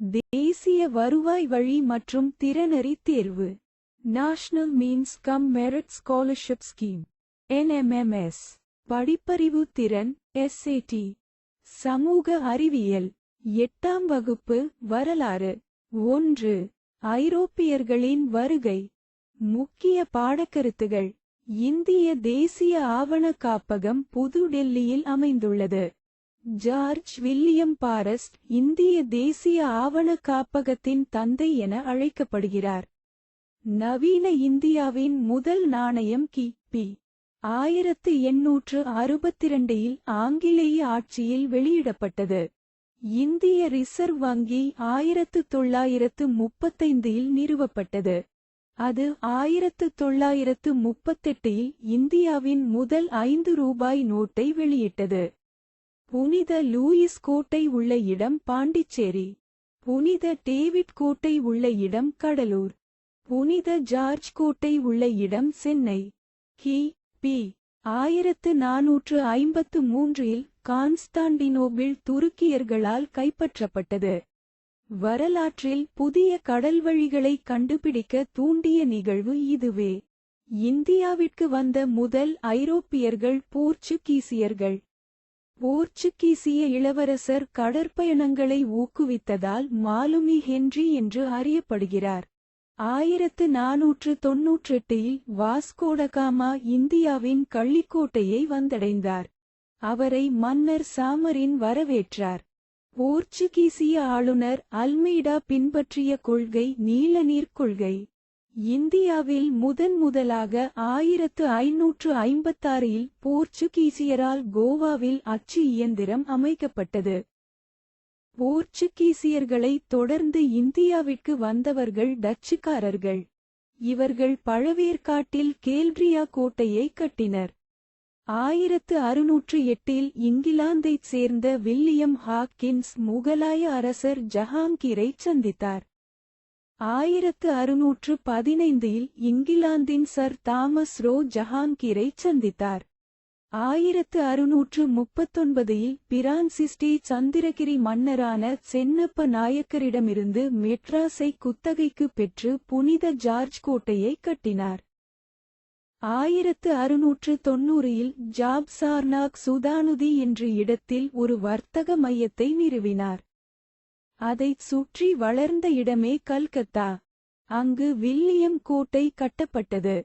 தேசிய வருவாய் வழி மற்றும் திறனறி தேர்வு. National means cum merit scholarship scheme NMMS படிப்பறிவு திறன் எஸ்ஏடி சமூக அறிவியல். எட்டாம் வகுப்பு வரலாறு. ஒன்று. ஐரோப்பியர்களின் வருகை. முக்கிய பாடக்கருத்துகள். இந்திய தேசிய ஆவண காப்பகம் புது டெல்லியில் அமைந்துள்ளது. ஜார்ஜ் வில்லியம் பாரஸ்ட் இந்திய தேசிய ஆவண காப்பகத்தின் தந்தை என அழைக்கப்படுகிறார். நவீன இந்தியாவின் முதல் நாணயம் கி. பி. ஆயிரத்து எண்ணூற்று அறுபத்திரண்டில் ஆங்கிலேய ஆட்சியில் வெளியிடப்பட்டது. இந்திய ரிசர்வ் வங்கி ஆயிரத்து தொள்ளாயிரத்து முப்பத்தைந்தில் நிறுவப்பட்டது. அது ஆயிரத்து தொள்ளாயிரத்து முப்பத்தெட்டில் இந்தியாவின் முதல் ஐந்து ரூபாய் நோட்டை வெளியிட்டது. புனித லூயிஸ் கோட்டை உள்ள இடம் பாண்டிச்சேரி. புனித டேவிட் கோட்டை உள்ள இடம் கடலூர். புனித ஜார்ஜ் கோட்டை உள்ள இடம் சென்னை. கி. பி. ஆயிரத்து நாநூற்று ஐம்பத்து மூன்றில் கான்ஸ்டாண்டினோபிள் துருக்கியர்களால் கைப்பற்றப்பட்டது. வரலாற்றில் புதிய கடல்வழிகளை கண்டுபிடிக்க தூண்டிய நிகழ்வு இதுவே. இந்தியாவிற்கு வந்த முதல் ஐரோப்பியர்கள் போர்ச்சுகீசியர்கள். போர்ச்சுகீசிய இளவரசர் கடற்பயணங்களை ஊக்குவித்ததால் மாலுமி ஹென்றி என்று அறியப்படுகிறார். ஆயிரத்து நாநூற்று தொன்னூற்றெட்டில் வாஸ்கோடகாமா இந்தியாவின் கள்ளிக்கோட்டையை வந்தடைந்தார். அவரை மன்னர் சாமரின் வரவேற்றார். போர்ச்சுகீசிய ஆளுநர் அல்மெய்டா பின்பற்றிய கொள்கை நீலநீர் கொள்கை. இந்தியாவில் முதன் முதலாக ஆயிரத்து ஐநூற்று ஐம்பத்தாறில் போர்ச்சுகீசியரால் கோவாவில் அச்சு இயந்திரம் அமைக்கப்பட்டது. போர்ச்சுகீசியர்களை தொடர்ந்து இந்தியாவிற்கு வந்தவர்கள் டச்சுக்காரர்கள். இவர்கள் பழவேற்காட்டில் கேல்ட்ரியா கோட்டையை கட்டினர். ஆயிரத்து அறுநூற்று எட்டில் இங்கிலாந்தைச் சேர்ந்த வில்லியம் ஹாக்கின்ஸ் முகலாய அரசர் ஜஹாங்கீரைச் சந்தித்தார். ஆயிரத்து அறுநூற்று பதினைந்தில் இங்கிலாந்தின் சர் தாமஸ் ரோ ஜஹாங்கீரைச் சந்தித்தார். ஆயிரத்து அறுநூற்று முப்பத்தொன்பதில் பிரான்சிஸ்டி சந்திரகிரி மன்னரான சென்னப்ப நாயக்கரிடமிருந்து மெட்ராஸை குத்தகைக்கு பெற்று புனித ஜார்ஜ் கோட்டையை கட்டினார். ஆயிரத்து அறுநூற்று தொன்னூறில் ஜாப் சார்னாக் சுதானுதி என்ற இடத்தில் ஒரு வர்த்தக மையத்தை நிறுவினார். அதைச் சுற்றி வளர்ந்த இடமே கல்கத்தா. அங்கு வில்லியம் கோட்டை கட்டப்பட்டது.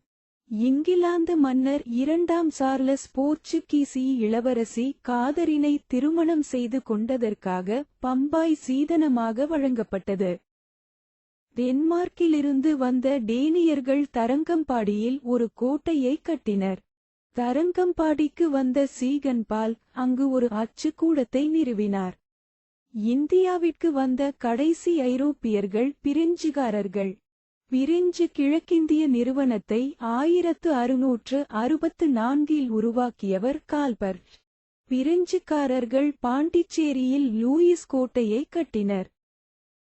இங்கிலாந்து மன்னர் இரண்டாம் சார்லஸ் போர்ச்சுகீசி இளவரசி காதரினை திருமணம் செய்து கொண்டதற்காக பம்பாய் சீதனமாக வழங்கப்பட்டது. டென்மார்க்கிலிருந்து வந்த டேனியர்கள் தரங்கம்பாடியில் ஒரு கோட்டையை கட்டினர். தரங்கம்பாடிக்கு வந்த சீகன்பால் அங்கு ஒரு அச்சுக்கூடத்தை நிறுவினார். இந்தியாவிற்கு வந்த கடைசி ஐரோப்பியர்கள் பிரெஞ்சுகாரர்கள். பிரெஞ்சு கிழக்கிந்திய நிறுவனத்தை ஆயிரத்து அறுநூற்று அறுபத்து நான்கில் உருவாக்கியவர் கால்பர். பிரெஞ்சுக்காரர்கள் பாண்டிச்சேரியில் லூயிஸ் கோட்டையை கட்டினர்.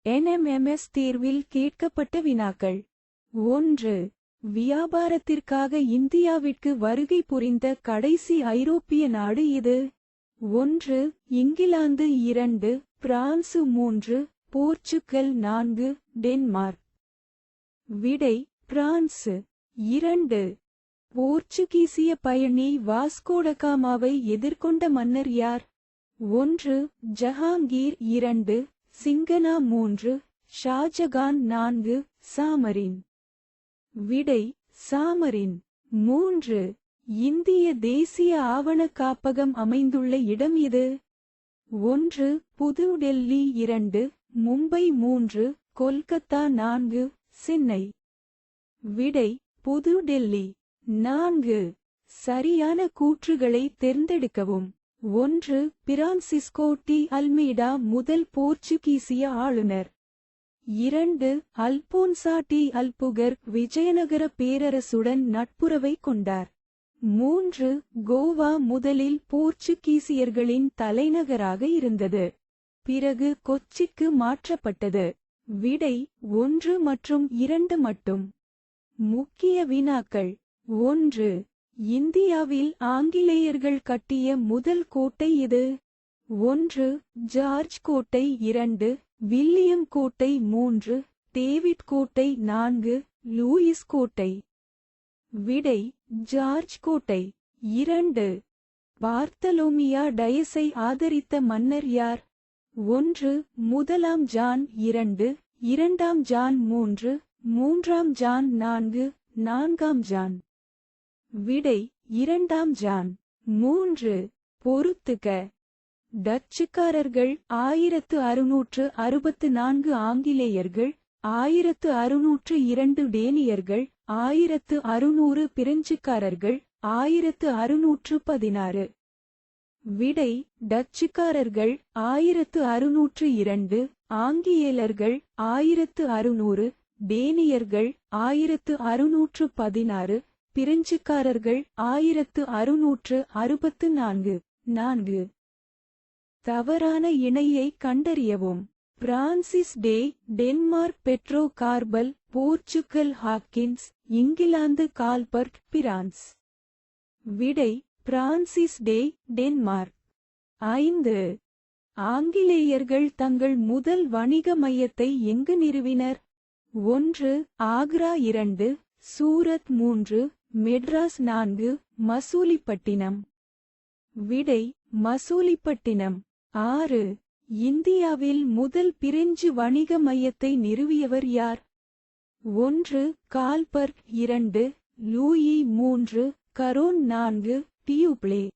என்எம்எம்எஸ் தேர்வில் கேட்கப்பட்ட வினாக்கள். ஒன்று வியாபாரத்திற்காக இந்தியாவிற்கு வருகை புரிந்த கடைசி ஐரோப்பிய நாடு இது. ஒன்று இங்கிலாந்து. இரண்டு பிரான்சு மூன்று போர்ச்சுகல் நான்கு டென்மார்க். விடை பிரான்சு. இரண்டு. போர்ச்சுகீசிய பயணி வாஸ்கோடகாமாவை எதிர்கொண்ட மன்னர் யார்? ஒன்று ஜஹாங்கீர். இரண்டு சிங்கனா. மூன்று ஷாஜகான். நான்கு சாமரின். விடை சாமரின். மூன்று. இந்திய தேசிய ஆவண காப்பகம் அமைந்துள்ள இடம் இது ஒன்று புது டெல்லி இரண்டு மும்பை மூன்று கொல்கத்தா நான்கு சென்னை. விடை புது டெல்லி. நான்கு. சரியான கூற்றுகளை தேர்ந்தெடுக்கவும். ஒன்று பிரான்சிஸ்கோ டி அல்மீடா முதல் போர்ச்சுகீசிய ஆளுநர். இரண்டு அல்போன்சா டி அல்புகர் விஜயநகர பேரரசுடன் நட்புறவை கொண்டார். மூன்று கோவா முதலில் போர்ச்சுகீசியர்களின் தலைநகராக இருந்தது. பிறகு கொச்சிக்கு மாற்றப்பட்டது. விடை ஒன்று மற்றும் இரண்டு மட்டும். முக்கிய வினாக்கள் ஒன்று இந்தியாவில் ஆங்கிலேயர்கள் கட்டிய முதல் கோட்டை இது ஒன்று ஜார்ஜ் கோட்டை இரண்டு வில்லியம் கோட்டை மூன்று டேவிட் கோட்டை நான்கு லூயிஸ் கோட்டை விடை ஜார்ஜ் கோட்டை. இரண்டு. பார்த்தலோமியா டயஸை ஆதரித்த மன்னர் யார்? ஒன்று முதலாம் ஜான். இரண்டு இரண்டாம் ஜான். மூன்று மூன்றாம் ஜான். நான்கு நான்காம் ஜான். விடை இரண்டாம் ஜான். மூன்று. பொறுத்துக. டச்சுக்காரர்கள் ஆயிரத்து அறுநூற்று அறுபத்து நான்கு ஆங்கிலேயர்கள் ஆயிரத்து அறுநூற்று இரண்டு டேனியர்கள் ஆயிரத்து அறுநூறு பிரெஞ்சுக்காரர்கள் ஆயிரத்து அறுநூற்று பதினாறு. விடை டச்சுக்காரர்கள் ஆயிரத்து அறுநூற்று இரண்டு ஆங்கிலேயர்கள் ஆயிரத்து அறுநூறு டேனியர்கள் ஆயிரத்து அறுநூற்று பதினாறு பிரெஞ்சுக்காரர்கள் ஆயிரத்து அறுநூற்று அறுபத்து நான்கு. நான்கு. தவறான இணையை கண்டறியவும். Francis Day Denmark Pedro Cabral Portugal Hawkins England Colbert France. விடை பிரான்சிஸ் டே டென்மார்க். ஐந்து. ஆங்கிலேயர்கள் தங்கள் முதல் வணிக மையத்தை எங்கு நிறுவினர்? ஒன்று ஆக்ரா இரண்டு சூரத் மூன்று மெட்ராஸ் நான்கு மசூலிப்பட்டினம். விடை மசூலிப்பட்டினம். ஆறு. இந்தியாவில் முதல் பிரெஞ்சு வணிக மையத்தை நிறுவியவர் யார்? ஒன்று கால்பர்க் இரண்டு லூயி மூன்று கரோன் நான்கு டியூப்ளே.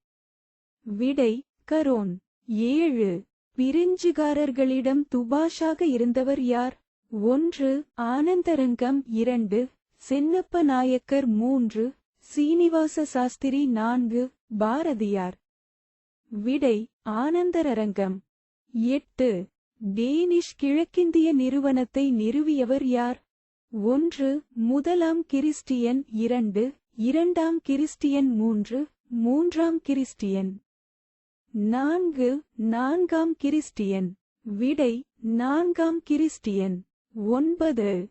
விடை கரோன். ஏழு பிரெஞ்சுகாரர்களிடம் துபாஷாக இருந்தவர் யார்? ஒன்று ஆனந்தரங்கம் இரண்டு சென்னப்ப நாயக்கர் மூன்று சீனிவாச சாஸ்திரி நான்கு பாரதியார். விடை ஆனந்தரங்கம். எட்டு. டேனிஷ் கிழக்கிந்திய நிறுவனத்தை நிறுவியவர் யார்? ஒன்று. முதலாம் கிறிஸ்டியன் இரண்டு. இரண்டாம் கிறிஸ்டியன் மூன்று. மூன்றாம் கிறிஸ்டியன். நான்கு. நான்காம் கிறிஸ்டியன். விடை. நான்காம் கிறிஸ்டியன். ஒன்பது.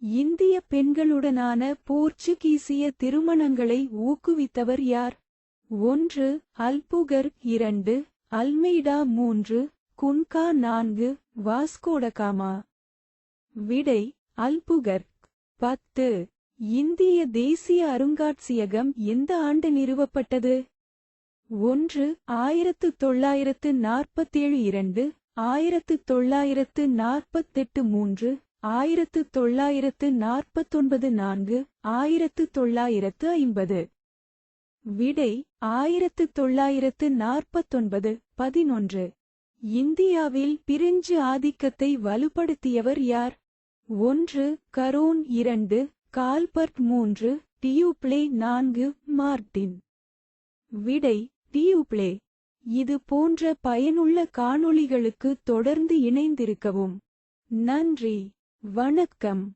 இந்திய பெண்களுடனான போர்ச்சுகீசிய திருமணங்களை ஊக்குவித்தவர் யார்? ஒன்று. அல்புகர் இரண்டு. அல்மெய்டா மூன்று. குன்கா நான்கு வாஸ்கோடகாமா. விடை அல்புகர்க். பத்து. இந்திய தேசிய அருங்காட்சியகம் எந்த ஆண்டு நிறுவப்பட்டது? ஒன்று ஆயிரத்து தொள்ளாயிரத்து நாற்பத்தேழு இரண்டு ஆயிரத்து தொள்ளாயிரத்து நாற்பத்தெட்டு மூன்று ஆயிரத்து தொள்ளாயிரத்து நாற்பத்தொன்பது நான்கு ஆயிரத்து தொள்ளாயிரத்து ஐம்பது விடை ஆயிரத்து தொள்ளாயிரத்து நாற்பத்தொன்பது பதினொன்று. இந்தியாவில் பிரெஞ்சு ஆதிக்கத்தை வலுப்படுத்தியவர் யார்? ஒன்று கரோன் இரண்டு கால்பர்ட் மூன்று டியூப்ளே நான்கு மார்டின் விடை டியூப்ளே. இது போன்ற பயனுள்ள காணொளிகளுக்கு தொடர்ந்து இணைந்திருக்கவும். நன்றி வணக்கம்.